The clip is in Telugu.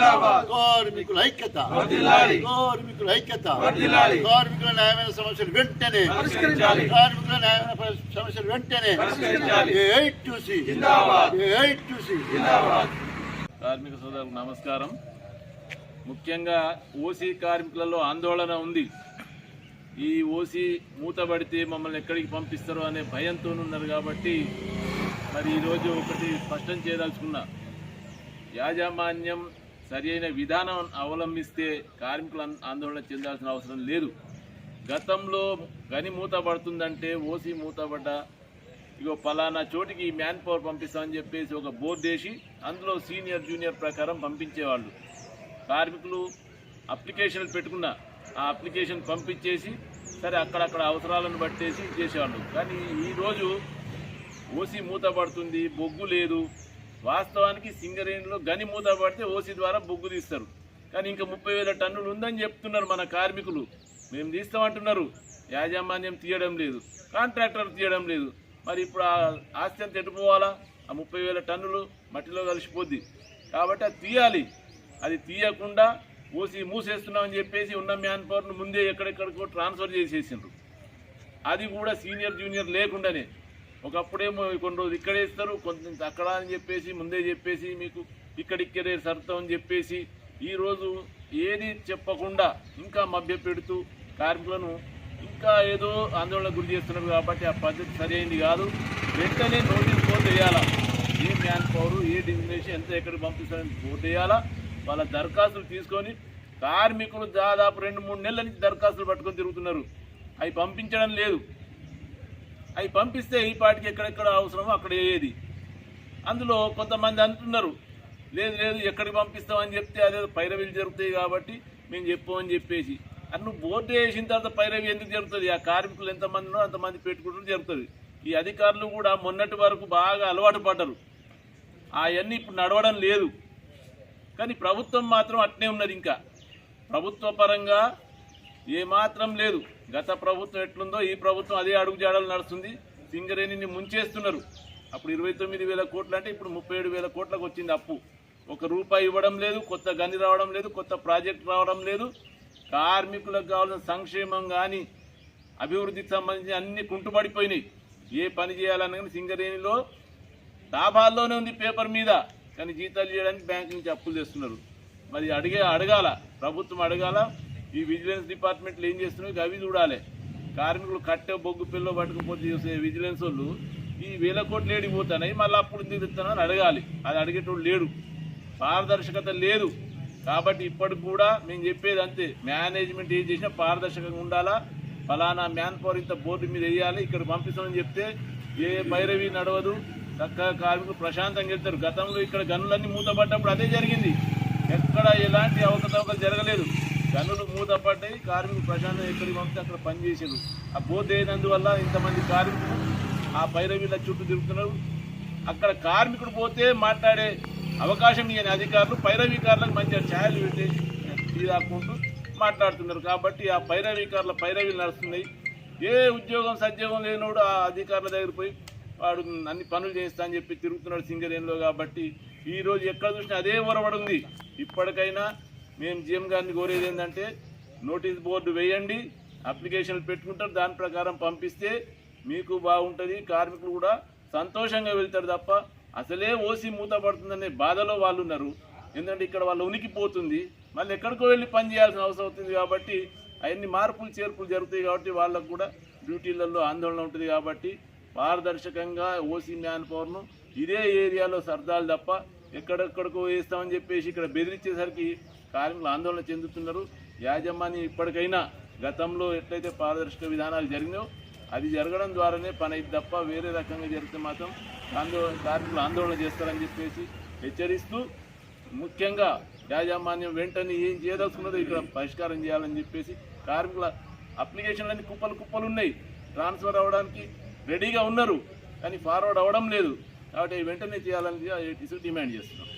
కార్మికుల ఐక్యత. కార్మికుల ఐక్యత. కార్మికుల న్యాయమైన సమస్యలు వెంటనే. పరిష్కరించాలి. కార్మికుల న్యాయమైన సమస్యలు వెంటనే. పరిష్కరించాలి. Eight two C. Eight two C. కార్మిక సోదరులకు నమస్కారం. ముఖ్యంగా ఓసీ కార్మికులలో ఆందోళన ఉంది. ఈ ఓసీ మూతబడితే మమ్మల్ని ఎక్కడికి పంపిస్తారో అనే భయంతో ఉన్నారు కాబట్టి మరి ఈరోజు ఒకటి స్పష్టం చేయదలుచుకున్నా. యాజమాన్యం సరి అయిన విధానం అవలంబిస్తే కార్మికులు ఆందోళన చెందాల్సిన అవసరం లేదు. గతంలో గని మూతబడుతుందంటే ఓసీ మూతబడ్డ ఇగో పలానా చోటికి మ్యాన్ పవర్ పంపిస్తామని చెప్పేసి ఒక బోర్డు వేసి అందులో సీనియర్ జూనియర్ ప్రకారం పంపించేవాళ్ళు. కార్మికులు అప్లికేషన్లు పెట్టుకున్న ఆ అప్లికేషన్ పంపించేసి సరే అక్కడక్కడ అవసరాలను బట్టేసి చేసేవాళ్ళు కానీ ఈరోజు ఓసీ మూత పడుతుంది బొగ్గు లేదు. వాస్తవానికి సింగరేణిలో గని మూత పడితే ఓసీ ద్వారా బొగ్గు తీస్తారు. కానీ ఇంకా ముప్పై వేల టన్నులు ఉందని చెప్తున్నారు మన కార్మికులు. మేము తీస్తామంటున్నారు. యాజమాన్యం తీయడం లేదు. కాంట్రాక్టర్ తీయడం లేదు. మరి ఇప్పుడు ఆ ఆస్తి అంత ఎటుపోవాలా ఆ ముప్పై వేల టన్నులు మట్టిలో కలిసిపోద్ది. కాబట్టి అది తీయాలి. అది తీయకుండా ఓసి మూసేస్తున్నామని చెప్పేసి ఉన్న మ్యాన్ పవర్ను ముందే ఎక్కడెక్కడికో ట్రాన్స్ఫర్ చేసేసిండ్రు. అది కూడా సీనియర్ జూనియర్ లేకుండానే. ఒకప్పుడేమో కొన్ని రోజులు ఇక్కడే ఇస్తారు కొంత అక్కడ అని చెప్పేసి ముందే చెప్పేసి మీకు ఇక్కడిక్కడే సర్తం అని చెప్పేసి ఈరోజు ఏది చెప్పకుండా ఇంకా మభ్య పెడుతూ కార్మికులను ఇంకా ఏదో ఆందోళన గురి చేస్తున్నారు కాబట్టి ఆ పద్ధతి సరైనది కాదు. వెంటనే నోటీస్ ఫోన్ చేయాలా? ఏ మ్యాన్ పవర్ ఏ డిజిగ్నేషన్ ఎంత ఎక్కడికి పంపిస్తారని ఫోన్ చేయాలా? వాళ్ళ దరఖాస్తులు తీసుకొని కార్మికులు దాదాపు రెండు మూడు నెలల నుంచి దరఖాస్తులు పట్టుకొని తిరుగుతున్నారు. అవి పంపించడం లేదు. అవి పంపిస్తే ఈ పాటికి ఎక్కడెక్కడ అవసరమో అక్కడ వేయేది అందులో కొంతమంది అంటున్నారు లేదు లేదు ఎక్కడికి పంపిస్తామని చెప్తే అదే పైరవీలు జరుగుతాయి కాబట్టి మేము చెప్పమని చెప్పేసి. అది నువ్వు బోర్డు వేసిన తర్వాత పైరవి ఎందుకు జరుగుతుంది? ఆ కార్మికులు ఎంతమంది అంతమంది పెట్టుకుంటూ జరుగుతుంది. ఈ అధికారులు కూడా మొన్నటి వరకు బాగా అలవాటు పడ్డరు. అవన్నీ ఇప్పుడు నడవడం లేదు. కానీ ప్రభుత్వం మాత్రం అట్నే ఉన్నది ఇంకా. ప్రభుత్వ పరంగా ఏమాత్రం లేదు. గత ప్రభుత్వం ఎట్లుందో ఈ ప్రభుత్వం అదే అడుగు జాడలు నడుస్తుంది. సింగరేణిని ముంచేస్తున్నారు. అప్పుడు ఇరవై తొమ్మిది వేల కోట్లు అంటే ఇప్పుడు ముప్పై ఏడు వేల కోట్లకు వచ్చింది అప్పు. ఒక రూపాయి ఇవ్వడం లేదు కొత్త గని రావడం లేదు కొత్త ప్రాజెక్ట్ రావడం లేదు. కార్మికులకు కావాల్సిన సంక్షేమం కానీ అభివృద్ధికి సంబంధించి అన్ని కుంటుపడిపోయినాయి. ఏ పని చేయాలన్నా కానీ సింగరేణిలో లాభాల్లోనే ఉంది పేపర్ మీద. కానీ జీతాలు చేయడానికి బ్యాంక్ నుంచి అప్పులు చేస్తున్నారు మరి అడిగే అడగాల ప్రభుత్వం అడగాల ఈ విజిలెన్స్ డిపార్ట్మెంట్లు ఏం చేస్తున్నాయి అవి చూడాలి. కార్మికులు కట్టె బొగ్గు పిల్ల పట్టుకుపోతే చూసే విజిలెన్స్ వాళ్ళు ఈ వేల కోట్లు ఏడిపోతున్నాయి మళ్ళీ అప్పుడు ఎందుకు అడగాలి. అది అడిగేటోడు లేడు. పారదర్శకత లేదు. కాబట్టి ఇప్పటికి కూడా మేము చెప్పేది అంతే. మేనేజ్మెంట్ ఏం చేసినా పారదర్శకంగా ఉండాలా. ఫలానా మ్యాన్ పవర్ ఇంత బోర్డు మీద వేయాలి ఇక్కడ పంపిస్తామని చెప్తే ఏ భైరవి నడవదు. చక్కగా కార్మికులు ప్రశాంతంగా వెళ్తారు. గతంలో ఇక్కడ గనులన్నీ మూతపడ్డప్పుడు అదే జరిగింది. ఎక్కడ ఎలాంటి అవకతవకలు జరగలేదు. గనులు మూతపడ్డాయి కార్మికులు ప్రశాంతంగా ఎక్కడికి పంపితే అక్కడ పనిచేసారు ఆ బోర్డు అయినందువల్ల ఇంతమంది కార్మికులు ఆ పైరవీళ్ళ చుట్టూ తిరుగుతున్నారు. అక్కడ కార్మికుడు పోతే మాట్లాడే అవకాశం ఇవ్వని అధికారులు పైరవీకారులకు మంచిగా ఛాయలు పెట్టేసి తీరాకుంటూ మాట్లాడుతున్నారు. కాబట్టి ఆ పైరవీకారుల పైరవీలు నడుస్తున్నాయి. ఏ ఉద్యోగం సద్యోగం లేనోడు ఆ అధికారుల దగ్గర పోయి వాడు అన్ని పనులు చేస్తా అని చెప్పి తిరుగుతున్నాడు సింగరేణిలో కాబట్టి ఈ రోజు ఎక్కడ చూసినా అదే ఒరవడుంది ఉంది. ఇప్పటికైనా మేము జీఎం గారిని కోరేది ఏంటంటే నోటీస్ బోర్డు వేయండి అప్లికేషన్లు పెట్టుకుంటారు దాని ప్రకారం పంపిస్తే మీకు బాగుంటుంది కార్మికులు కూడా సంతోషంగా వెళ్తారు తప్ప అసలే ఓసి మూత పడుతుందనే బాధలో వాళ్ళు ఉన్నారు. ఎందుకంటే ఇక్కడ వాళ్ళ ఉనికిపోతుంది మళ్ళీ ఎక్కడికో వెళ్ళి పని చేయాల్సిన అవసరం అవుతుంది కాబట్టి అవన్నీ మార్పులు చేర్పులు జరుగుతాయి కాబట్టి వాళ్ళకు కూడా డ్యూటీలలో ఆందోళన ఉంటుంది కాబట్టి పారదర్శకంగా ఓసీ మ్యాన్ పవర్ను ఇదే ఏరియాలో సర్దాలు తప్ప ఎక్కడెక్కడికో వేస్తామని చెప్పేసి ఇక్కడ బెదిరించేసరికి కార్మికులు ఆందోళన చెందుతున్నారు. యాజమాన్యం ఇప్పటికైనా గతంలో ఎట్లయితే పారదర్శక విధానాలు జరిగినాయో అది జరగడం ద్వారానే పని అయింది తప్ప వేరే రకంగా జరిగితే మాత్రం ఆందోళన కార్మికులు ఆందోళన చేస్తారని చెప్పేసి హెచ్చరిస్తూ ముఖ్యంగా యాజమాన్యం వెంటనే ఏం చేయదలుచుకున్నదో ఇక్కడ పరిష్కారం చేయాలని చెప్పేసి కార్మికుల అప్లికేషన్లన్నీ కుప్పలు కుప్పలు ఉన్నాయి. ట్రాన్స్ఫర్ అవ్వడానికి రెడీగా ఉన్నారు. కానీ ఫార్వర్డ్ అవ్వడం లేదు. కాబట్టి వెంటనే చేయాలని డిమాండ్ చేస్తున్నాం.